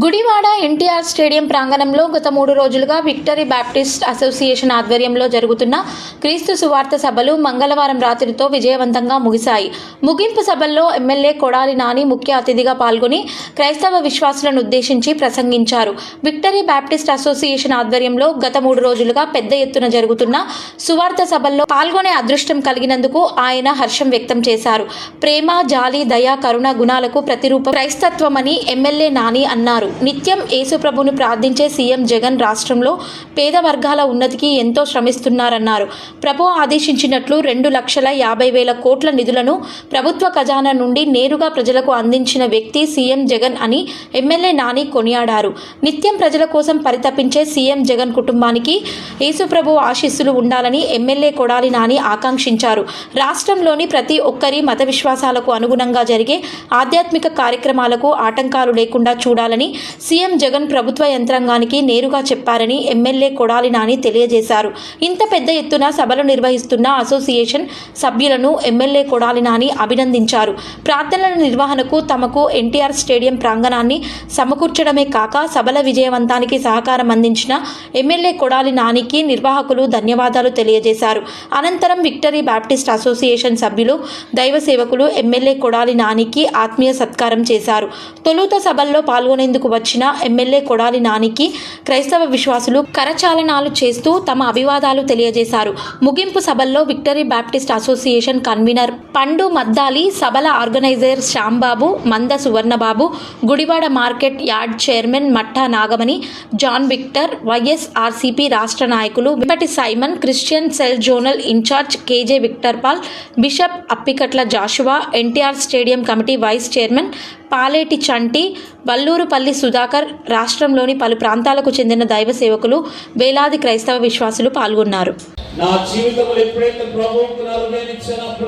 Gudivada NTR stadium ప్రాంగణంలో గత మూడు రోజులుగా విక్టరీ బ్యాప్టిస్ట్ అసోసియేషన్ ఆధ్వర్యంలో జరుగుతున్న క్రీస్తు సువార్త సభలు మంగళవారం రాత్రితో విజయవంతంగా ముగిశాయి. ముగింపు సభల్లో ఎమ్మెల్యే కొడాలి నాని ముఖ్య అతిథిగా పాల్గొని క్రైస్తవ విశ్వాసులను ఉద్దేశించి ప్రసంగించారు. విక్టరీ బ్యాప్టిస్ట్ అసోసియేషన్ ఆధ్వర్యంలో గత మూడు రోజులుగా పెద్ద ఎత్తున జరుగుతున్న సువార్త సభల్లో పాల్గొనే అదృష్టం కలిగినందుకు ఆయన హర్షం వ్యక్తం చేశారు. ప్రేమ జాలి దయ కరుణ గుణాలకు ప్రతిరూప క్రైస్తత్వమని ఎమ్మెల్యే నాని అన్నారు. నిత్యం యేసుప్రభును ప్రార్థించే సీఎం జగన్ రాష్ట్రంలో పేద వర్గాల ఉన్నతికి ఎంతో శ్రమిస్తున్నారన్నారు. ప్రభు ఆదేశించినట్లు రెండు లక్షల యాభై వేల కోట్ల నిధులను ప్రభుత్వ ఖజానా నుండి నేరుగా ప్రజలకు అందించిన వ్యక్తి సీఎం జగన్ అని ఎమ్మెల్యే నాని కొనియాడారు. నిత్యం ప్రజల కోసం పరితపించే సీఎం జగన్ కుటుంబానికి యేసుప్రభు ఆశీస్సులు ఉండాలని ఎమ్మెల్యే కొడాలి నాని ఆకాంక్షించారు. రాష్ట్రంలోని ప్రతి ఒక్కరి మత విశ్వాసాలకు అనుగుణంగా జరిగే ఆధ్యాత్మిక కార్యక్రమాలకు ఆటంకాలు లేకుండా చూడాలని సీఎం జగన్ ప్రభుత్వ యంత్రాంగానికి నేరుగా చెప్పారని ఎమ్మెల్యే కొడాలి నాని తెలియజేశారు. ఇంత పెద్ద ఎత్తున సభలు నిర్వహిస్తున్న అసోసియేషన్ సభ్యులను ఎమ్మెల్యే కొడాలి నాని అభినందించారు. ప్రార్థనల నిర్వహణకు తమకు ఎన్టీఆర్ స్టేడియం ప్రాంగణాన్ని సమకూర్చడమే కాక సభల విజయవంతానికి సహకారం అందించిన ఎమ్మెల్యే కొడాలి నానికి నిర్వాహకులు ధన్యవాదాలు తెలియజేశారు. అనంతరం విక్టరీ బ్యాప్టిస్ట్ అసోసియేషన్ సభ్యులు దైవ సేవకులు ఎమ్మెల్యే కొడాలి నానికి ఆత్మీయ సత్కారం చేశారు. తొలుత సభల్లో పాల్గొనేందుకు వచ్చిన ఎమ్మెల్యే కొడాలి నానికి క్రైస్తవ విశ్వాసులు కరచాలనాలు చేస్తూ తమ అభివాదాలు తెలియజేశారు. ముగింపు సభల్లో విక్టరీ బ్యాప్టిస్ట్ అసోసియేషన్ కన్వీనర్ పండు మద్దాలి సభల organizer Shyambabu Manda Suvarnababu Gudivada market yard chairman Matta Nagamani John Victor YSRCP రాష్ట్ర నాయకులు Vempati Simon Christian cell zonal incharge KJ Victor Paul bishop Appikatla Joshua NTR stadium committee vice chairman Paleti Chanti Valluripalli Sudhakar రాష్ట్రంలోని పలు ప్రాంతాలకు చెందిన దైవ సేవకులు వేలాది క్రైస్తవ విశ్వాసులు పాల్గొన్నారు నా జీవితంలో ఎప్పుడైతే ప్రభువుకు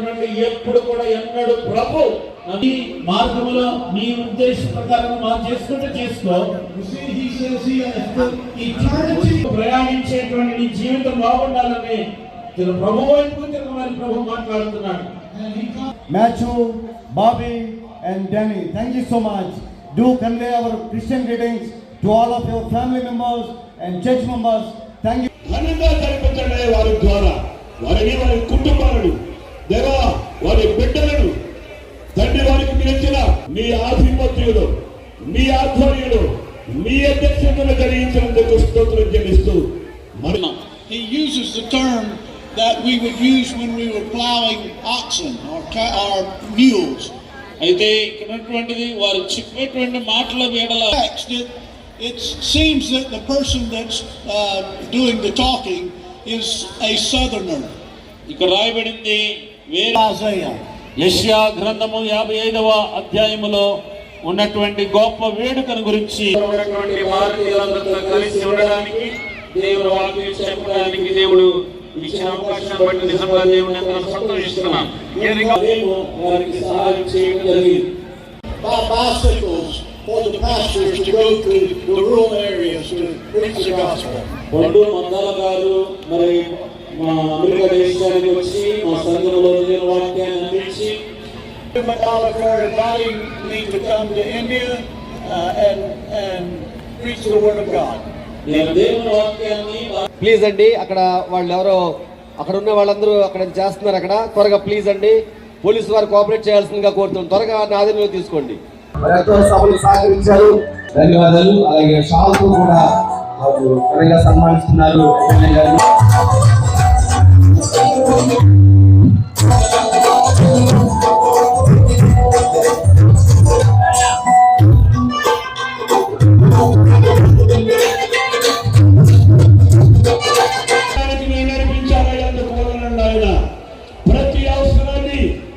నుండి ఎప్పుడు కూడా ఎన్నడు ప్రభు నీ ఉద్దేశ ప్రకారం మనం చేసుకుంటే చేసుకో ప్రయాణించేటువంటి నీ జీవితం బాగుండాలని ప్రభు వైపు తిరగమని ప్రభు మాట్లాడుతున్నాడు. Matthew, Bobby, and Danny, thank you so much. Do convey our Christian greetings to all of your family members and church members. Thank you. ఘనంగా జరిపించండి వారి ద్వారా వారిని వారి కుటుంబాలను దేవా వారి బిడ్డలను తండ్రి వారికి పిలిచిన మీ ఆధిపత్యులు మీ ఆధ్వర్యులు మీ అధ్యక్షతను జరిగించినందుకు స్తోత్రం చెల్లిస్తూ మరి He uses the term that we would use when we were plowing oxen or, ca- or mules. అయితే ఇక్కడ ఉన్నటువంటిది వారు చెప్పేటువంటి మాటల వేడల it, seems that the person that's uh, doing the talking is a southerner. ఇక్కడ రాయబడింది. యెషయా గ్రంథము యాభై ఐదవ అధ్యాయములో ఉన్నటువంటి గొప్ప వేడుకను గురించి కలిసి ఉండడానికి దేవుడు వాక్యం చెప్పడానికి దేవుడు ఇచ్చిన అవకాశం బట్టి నిజంగా దేవుని ఎంతో సంతోషిస్తున్నాం మేము వారికి సహాయం చేయడం జరిగింది Buy bicycles for the pastors to go to the rural areas to preach the gospel. పండు మందాల గారు మరి మా అమెరికా దేశానికి వచ్చి మా సంఘంలో జరిగిన వాక్యాన్ని అందించి McAllister inviting me to come to India uh, and, and preach the word of God. నేను దేవుని వాక్యాన్ని ప్లీజ్ అండి అక్కడ వాళ్ళు ఎవరో అక్కడ ఉన్న వాళ్ళందరూ అక్కడ చేస్తున్నారు అక్కడ. త్వరగా ప్లీజ్ అండి పోలీసు వారు కోఆపరేట్ చేయాల్సిందిగా కోరుతున్నాం. త్వరగా నా ఆధీనంలో తీసుకోండి. సహకరించారు. ధన్యవాదాలు. అలాగే షాల్తో కూడా సన్మానిస్తున్నారు.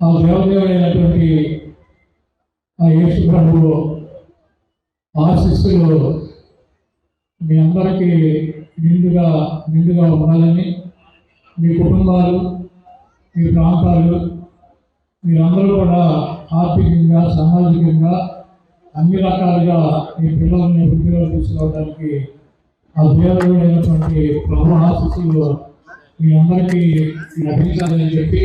ఆ దేవదేవుడైనటువంటి ఆ యేసు ప్రభువు ఆశిస్సులు మీ అందరికీ నిండుగా నిండుగా ఉండాలని మీ కుటుంబాలు మీ ప్రాంతాలు మీరందరూ కూడా ఆర్థికంగా సామాజికంగా అన్ని రకాలుగా మీ పిల్లల్ని వృద్ధిలో తీసుకోవడానికి ఆ దేవుడైనటువంటి ప్రభు ఆశీస్సులు మీ అందరికీ లభించాలని చెప్పి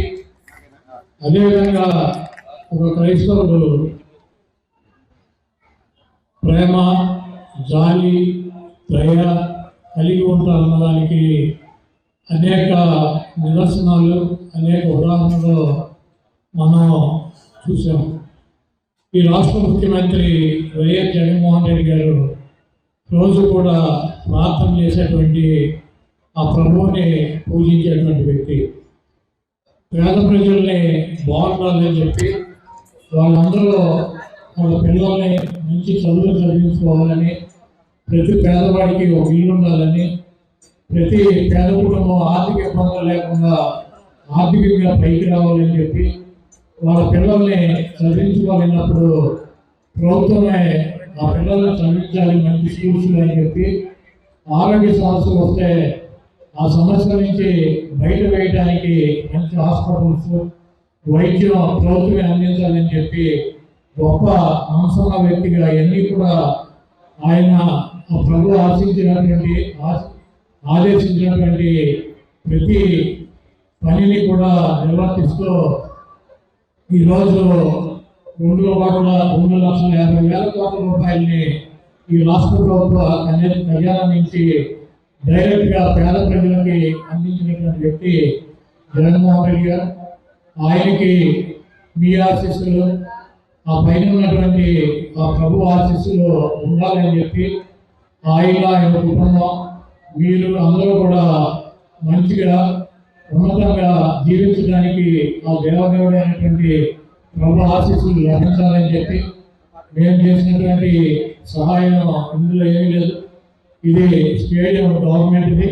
అదేవిధంగా ఒక క్రైస్తవుడు ప్రేమ జాలి దయ కలిగి ఉంటారన్న దానికి అనేక నిదర్శనాలు అనేక ఉదాహరణలు మనం చూసాం ఈ రాష్ట్ర ముఖ్యమంత్రి వైఎస్ జగన్మోహన్ రెడ్డి గారు రోజు కూడా ప్రార్థన చేసేటువంటి ఆ ప్రభువుని పూజించేటువంటి వ్యక్తి. పేద ప్రజల్ని బాగుండాలని చెప్పి వాళ్ళందరూ వాళ్ళ పిల్లల్ని మంచి చదువులు చదివించుకోవాలని ప్రతి పేదవాడికి ఒక ఇల్లు ఉండాలని ప్రతి పేద కుటుంబం ఆర్థిక ఇబ్బందులు లేకుండా ఆర్థికంగా పైకి రావాలని చెప్పి వాళ్ళ పిల్లల్ని చదివించుకోలేనప్పుడు ప్రభుత్వమే ఆ పిల్లల్ని చదివించాలి మంచి స్కూల్స్ అని చెప్పి ఆరోగ్య సమస్యలు వస్తే ఆ సమస్య నుంచి బయట వేయడానికి మంచి హాస్పిటల్స్ వైద్యం ప్రభుత్వమే అందించాలని చెప్పి గొప్ప అంశంగా వ్యక్తిగా అవన్నీ కూడా ఆయన ఆ ప్రభు ఆశించినటువంటి ఆదేశించినటువంటి ప్రతి పనిని కూడా నిర్వర్తిస్తూ ఈరోజు రెండు కోట్ల రెండు లక్షల యాభై వేల కోట్ల రూపాయలని ఈ రాష్ట్ర ప్రభుత్వ కళ్యాణం నుంచి డైరెక్ట్గా పేద ప్రజలకి అందించినటువంటి వ్యక్తి జగన్మోహన్ రెడ్డి గారు. ఆయనకి మీ ఆశీస్సులు ఆ పైన ఉన్నటువంటి ఆ ప్రభు ఆశీస్సులు ఉండాలని చెప్పి ఆయన ఆయన కుటుంబం మీరు అందరూ కూడా మంచిగా ఉన్నతంగా జీవించడానికి ఆ దేవదేవుడైనటువంటి ప్రభు ఆశీస్సులు లభించాలని చెప్పి మేము చేసినటువంటి సహాయం ఇందులో ఏమీ లేదు. ఇది స్టేడియం గవర్నమెంట్ది